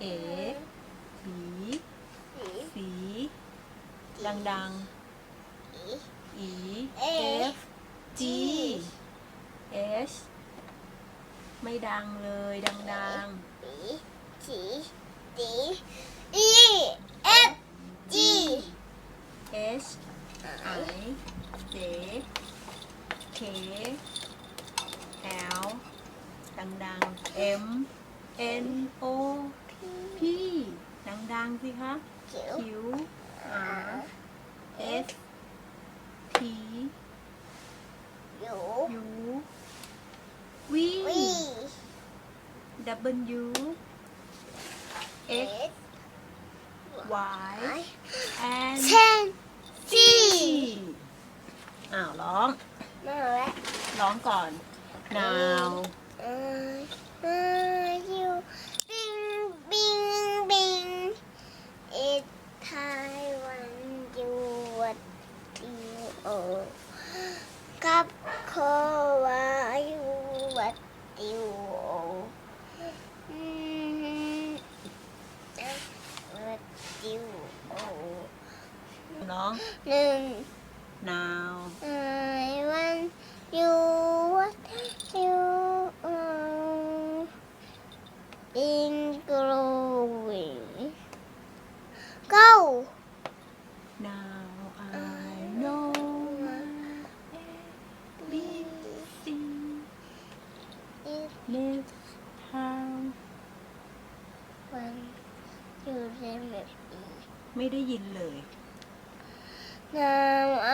เอ บี สี ดังๆ E F G H ไม่ดังเลยดังสีสี E F G ๆ H I J K L ดังๆ M N O P ดังๆสิคะจิ๋ว Q R S T อยู่ U V วี W X X Y and เชน Z อ้าวร้องมาแล้วร้องก่อน now เออเอออยู่บิงบิงบิงเอ็ดไทยวันอยู่วัดอยู่ กับโควาอยู่วัดอยู่โออืมวัดอยู่โอร้องหนึ่ง now ไอ้วันอยู่วัดอยู่เอ่อ in growing go now next time วันอยู่ในแบบไม่ได้ยินเลยน้ำ